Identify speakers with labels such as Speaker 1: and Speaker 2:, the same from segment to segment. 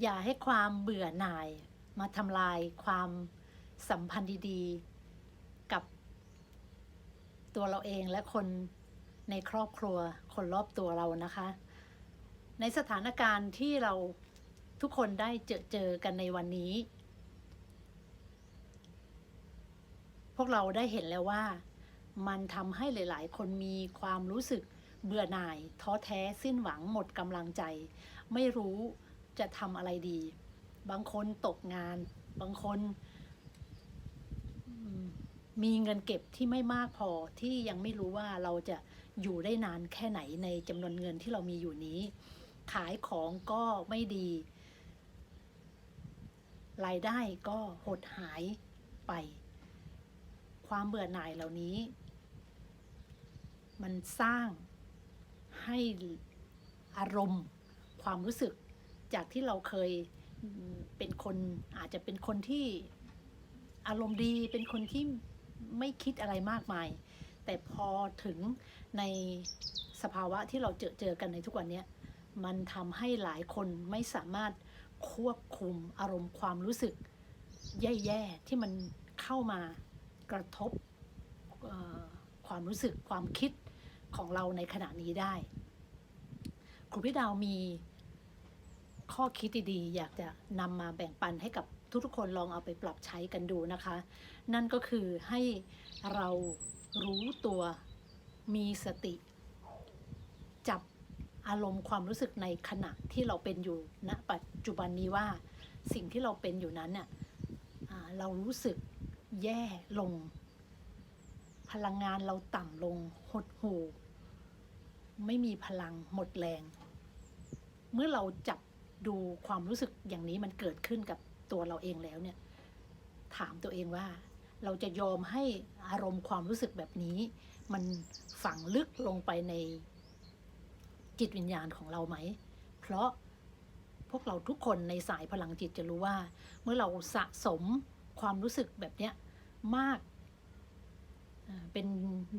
Speaker 1: อย่าให้ความเบื่อหน่าย มาทำลายความสัมพันธ์ดีๆ กับตัวเราเองและคนในครอบครัวคนรอบตัวเรานะคะ ในสถานการณ์ที่เราทุกคนได้เจอเจอกันในวันนี้ พวกเราได้เห็นแล้วว่า มันทำให้หลาย ๆ คนมีความรู้สึกเบื่อหน่าย ท้อแท้สิ้นหวังหมดกำลังใจ ไม่รู้ จะทำอะไรดี บางคนตกงาน บางคนมีเงินเก็บที่ไม่มากพอที่ยังไม่รู้ว่าเราจะอยู่ได้นานแค่ไหนในจำนวนเงินที่เรามีอยู่นี้ ขายของก็ไม่ดี รายได้ก็หดหายไป ความเบื่อหน่ายเหล่านี้ มันสร้างให้อารมณ์ความรู้สึก จากที่เราเคยเป็นคนอาจจะเป็นคนที่อารมณ์ดีเป็นคนที่ไม่คิดอะไรมากมาย แต่พอถึงในสภาวะที่เราเจอเจอกันในทุกวันนี้มันทำให้หลายคนไม่สามารถควบคุมอารมณ์ความรู้สึก แย่ๆที่มันเข้ามากระทบความรู้สึกความคิดของเราในขณะนี้ได้ ครูพี่ดาวมี ข้อคิดดีๆ อยากจะนำมาแบ่งปันให้กับทุกๆคนลองเอาไปปรับใช้กันดูนะคะ นั่นก็คือให้เรารู้ตัวมีสติ จับอารมณ์ความรู้สึกในขณะที่เราเป็นอยู่ณปัจจุบันนี้ว่าสิ่งที่เราเป็นอยู่นั้นเนี่ยเรารู้สึกแย่ลง พลังงานเราต่ำลงหดหู่ไม่มีพลังหมดแรง เมื่อเราจับ ดูความรู้สึกอย่างนี้มันเกิดขึ้นกับตัวเราเองแล้วเนี่ย ถามตัวเองว่า เราจะยอมให้อารมณ์ความรู้สึกแบบนี้ มันฝังลึกลงไปในจิตวิญญาณของเราไหม เพราะพวกเราทุกคนในสายพลังจิตจะรู้ว่า เมื่อเราสะสมความรู้สึกแบบเนี้ยมากเอ่อเป็น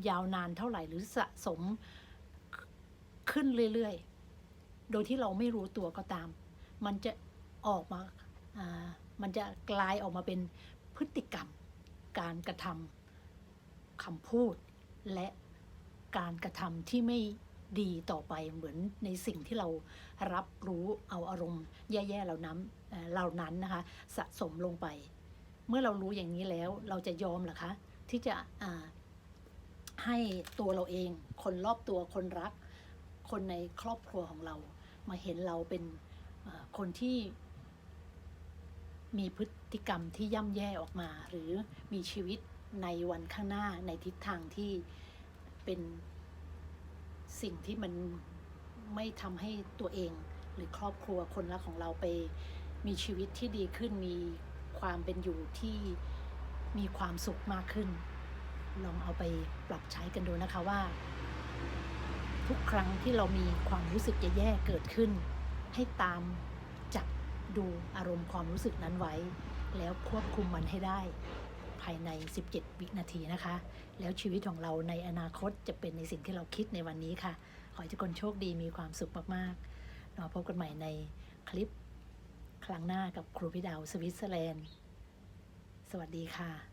Speaker 1: ยาวนานเท่าไหร่หรือสะสมขึ้นเรื่อย ๆ โดยที่เราไม่รู้ตัวก็ตาม มันจะออกมาามันจะกลายออกมาเป็นพฤติกรรม การกระทำคำพูด และการกระทำที่ไม่ดีต่อไปเหมือนในสิ่งที่เรารับรู้เอาอารมณ์แย่ๆเหล่านั้นเหล่านั้นนะคะสะสมลงไป เมื่อเรารู้อย่างนี้แล้วเราจะยอมหรอคะ ที่จะให้ตัวเราเอง คนรอบตัวคนรัก คนในครอบครัวของเรามาเห็นเราเป็น คนที่มีพฤติกรรมที่ย่ำแย่ออกมา หรือมีชีวิตในวันข้างหน้าในทิศทางที่เป็นสิ่งที่มันไม่ทำให้ตัวเอง หรือครอบครัวคนรักของเราไป มีชีวิตที่ดีขึ้นมีความเป็นอยู่ที่มีความสุขมากขึ้น ลองเอาไปปรับใช้กันดูนะคะว่า ทุกครั้งที่เรามีความรู้สึกแย่ๆเกิดขึ้น ให้ตามจับดูอารมณ์ความรู้สึกนั้นไว้ แล้วควบคุมมันให้ได้ ภายใน 17 วินาทีนะคะ แล้วชีวิตของเราในอนาคตจะเป็นในสิ่งที่เราคิดในวันนี้ค่ะ ขอให้ทุกคนโชคดีมีความสุขมากๆเราพบกันใหม่ในคลิปครั้งหน้ากับครูพี่ดาวสวิตเซอร์แลนด์ สวัสดีค่ะ